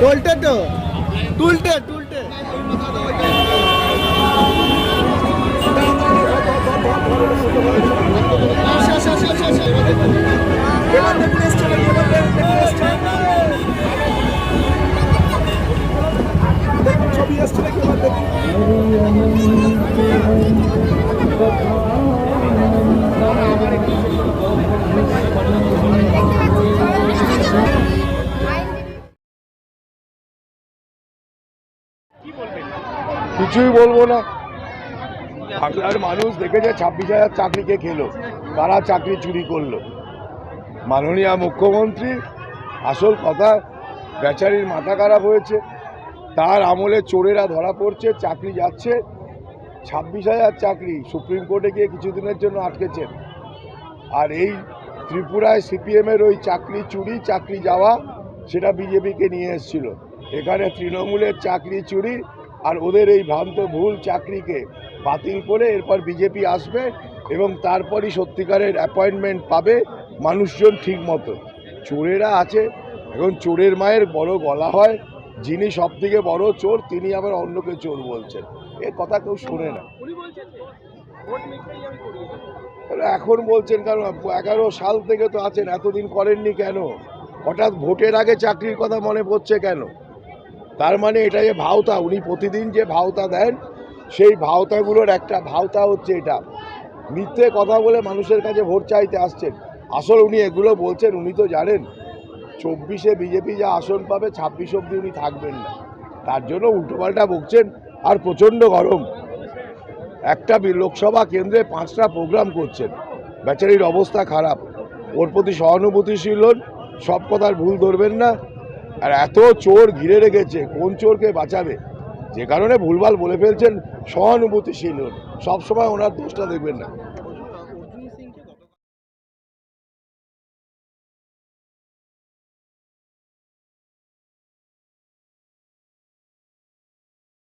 টলটে তো। টুলটে টুলটে ছবি আসছে নাকি কিছুই বলব না। বাংলার মানুষ দেখেছে, ছাব্বিশ হাজার চাকরিকে খেলো। কারা চাকরি চুরি করল? মাননীয় মুখ্যমন্ত্রী, আসল কথা, বেচারির মাথা খারাপ হয়েছে। তার আমলে চোরেরা ধরা পড়ছে, চাকরি যাচ্ছে। ছাব্বিশ হাজার চাকরি সুপ্রিম কোর্টে গিয়ে কিছুদিনের জন্য আটকেছেন। আর এই ত্রিপুরায় সিপিএমের ওই চাকরি চুরি, চাকরি যাওয়া, সেটা বিজেপিকে নিয়ে এসেছিল। এখানে তৃণমূলের চাকরি চুরি আর ওদের এই ভ্রান্ত ভুল চাকরিকে বাতিল করে এরপর বিজেপি আসবে এবং তারপরই সত্যিকারের অ্যাপয়েন্টমেন্ট পাবে মানুষজন ঠিক মতো। চোরেরা আছে। এখন চোরের মায়ের বড় গলা হয়। যিনি সব থেকে বড় চোর তিনি আবার অন্যকে চোর বলছেন। এ কথা কেউ শোনে না। এখন বলছেন কারণ এগারো সাল থেকে তো আছেন এতদিন করেননি কেন? হঠাৎ ভোটের আগে চাকরির কথা মনে পড়ছে কেন? তার মানে এটা যে ভাওতা, উনি প্রতিদিন যে ভাওতা দেন, সেই ভাওতাগুলোর একটা ভাওতা হচ্ছে এটা। মিথ্যে কথা বলে মানুষের কাছে ভোট চাইতে আসছেন। আসল উনি এগুলো বলছেন, উনি তো জানেন, চব্বিশে বিজেপি যা আসন পাবে, ছাব্বিশ অব্দি উনি থাকবেন না। তার জন্য উল্টোপাল্টা বকছেন, আর প্রচণ্ড গরম। একটা লোকসভা কেন্দ্রে পাঁচটা প্রোগ্রাম করছেন। বেচারির অবস্থা খারাপ। ওর প্রতি সহানুভূতিশীল হন, সব কথার ভুল ধরবেন না। আর এত চোর ঘিরে রেখেছে, কোন চোরকে বাঁচাবে? যে কারণে ভুলভাল বলে ফেলছেন সহানুভূতিশীল হন সবসময় ওনার দোষটা দেখবেন না।